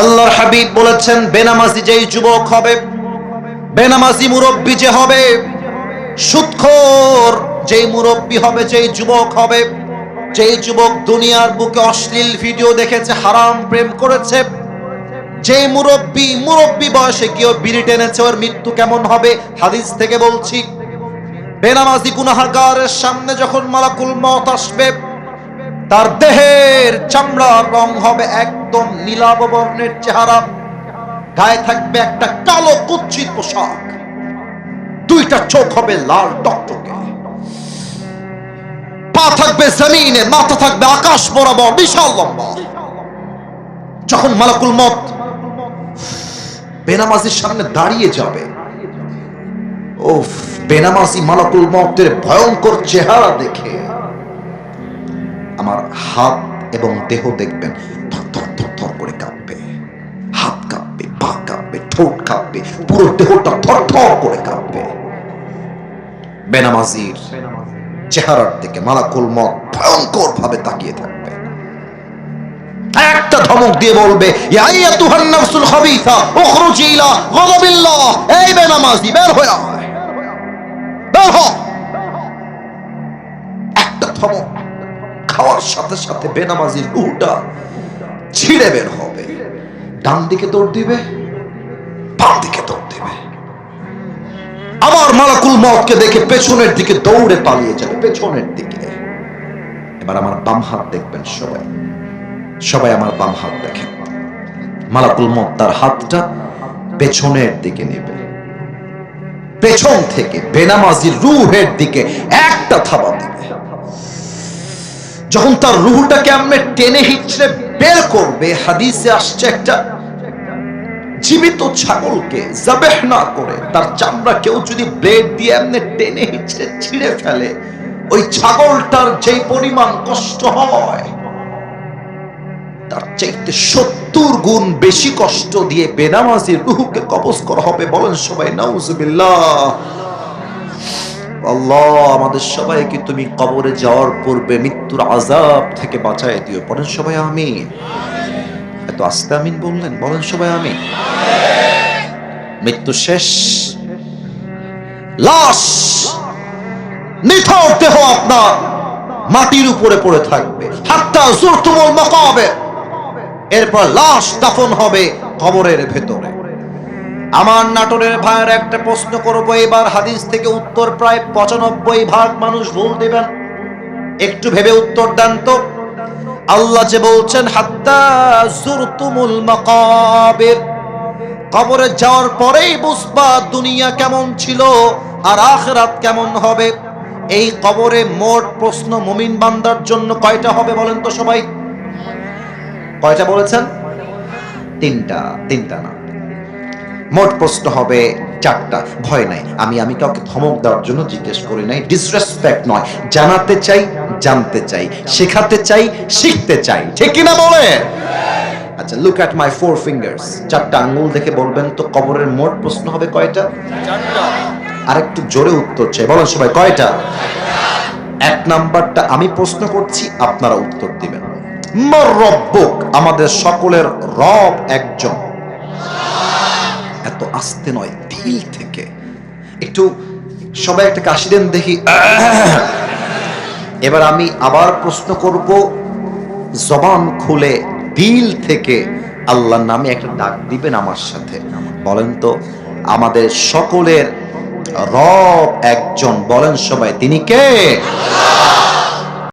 আল্লাহর হাবিব বলেছেন, বেনামাজি যেই যুবক হবে, বেনামাজি মুরব্বী যে হবে, সুৎখোর যেই মুরব্বী হবে, যেই যুবক হবে, যেই যুবক দুনিয়ার বুকে অশ্লীল ভিডিও দেখেছে, হারাম প্রেম করেছে যে মুরব্বী মুরব্বী বয়সে কেউ বিড়ি টেনেছে, ওর মৃত্যু কেমন হবে, হাদিস থেকে বলছি, বেনামাজি গুনাহাগারের সামনে যখন মালাকুল মত আসবে তার দেহের চামড়ার রং হবে একদম নীলাভ বর্ণের চেহারা। গায়ে থাকবে একটা কালো কুচ্ছিত পোশাক। দুইটা চোখ হবে লাল টকটকে। পা থাকবে জমিনে, মাথা থাকবে আকাশ বরাবর, বিশাল লম্বা। যখন মালাকুল মত বেনামাজির সামনে দাঁড়িয়ে যাবে ও বেনামাজি মালাকুল মতের ভয়ঙ্কর চেহারা দেখে আমার হাত এবং দেহ দেখবেন, থর করে কাঁপবে। হাত কাঁপবে, পা কাঁপবে, ঠোঁট কাঁপবে, পুরো দেহটা থর থর করে কাঁপবে। বেনামাজির চেহারার দিকে মালাকুল মত ভয়ঙ্কর ভাবে তাকিয়ে থাকবে। একটা ধমক দিয়ে বলবে, ইয়া আইয়াতুহান নাফসুল খাবিসা গাদাবিল্লাহ। এই বেনামাজি, বের হয়ে আয়। বের হ। একটা ধমক খাওয়ার সাথে সাথে বেনামাজির রুহটা ছিঁড়ে বের হবে। ডান দিকে দৌড় দিবে, বাম দিকে দৌড় দিবে। আবার মালাকুল মতকে দেখে পেছনের দিকে দৌড়ে পালিয়ে যাবে, পেছনের দিকে। এবার আমার বাম হাত দেখবেন সবাই। সবাই আমার বাম হাত দেখেন। মালাকুল মত তার হাতটা পেছনের দিকে নেবে। পেছন থেকে বেনামাজির রুহের দিকে একটা থাবা দিবে। যখন তার রুহটাকে আপনি টেনে হিচড়ে বের করবে, হাদিসে আসছে একটা জীবিত ছাগলকে জাবেহ না করে। তার চামড়া কেউ যদি ব্লেড দিয়ে এমনি টেনে হিচড়ে ছিঁড়ে ফেলে, ওই ছাগলটার যেই পরিমাণ কষ্ট হয়, তার চাইতে সত্তর গুণ বেশি কষ্ট দিয়ে বেনামাজির রুহকে কবজ করা হবে। বলেন সবাই, নাউজুবিল্লাহ। আল্লাহ, আমাদের সবাইকে তুমি কবরে যাওয়ার পূর্বে মৃত্যুর আজাব থেকে বাঁচায় দিও। বলেন সবাই আমি এত আস্তে আমিন বললেন? বলেন সবাই আমি মৃত্যু শেষ। লাশ। নিথর দেহ আপনার মাটির উপরে পড়ে থাকবে। হাত্তা জুরতুমুল মাকাবে। এরপর লাশ দাফন হবে কবরের ভেতরে। আমার নাটোরের ভাইয়ের একটা প্রশ্ন করব, এবার হাদিস থেকে উত্তর প্রায় পঁচানব্বই ভাগ মানুষ ভুল দেবেন। একটু ভেবে উত্তর দেন তো। আল্লাহ যে বলছেন কবরে যাওয়ার পরেই বুঝবা দুনিয়া কেমন ছিল আর আখরাত কেমন হবে। এই কবরে মোট প্রশ্ন মুমিন বান্দার জন্য কয়টা হবে বলেন তো সবাই? কয়টা বলেছেন? তিনটা তিনটা না। মোট প্রশ্ন হবে চারটা। ভয় নাই। আমি আমি কাউকে ধমক দেওয়ার জন্য জিজ্ঞেস করি নাই। ডিসরেসপেক্ট নয়। জানাতে চাই জানতে চাই। শেখাতে চাই শিখতে চাই। ঠিক কিনা বলে? আচ্ছা look at my four fingers চারটা আঙ্গুল দেখে বলবেন তো কবরের মোট প্রশ্ন হবে কয়টা? আর একটু জোরে উত্তর চাই। বলেন সবাই কয়টা? এক নাম্বারটা আমি প্রশ্ন করছি আপনারা উত্তর দিবেন। মর রব্বুক আমাদের সকলের রব একজন। আস্তে নয় দিল থেকে। একটু সবাই একটা কাশি দেন দেখি। এবার আমি আবার প্রশ্ন করব, জবান খুলে দিল থেকে আল্লাহর নামে একটা ডাক দিবেন আমার সাথে। বলেন তো, আমাদের সকলের রব একজন, বলেন সবাই, তিনি কে?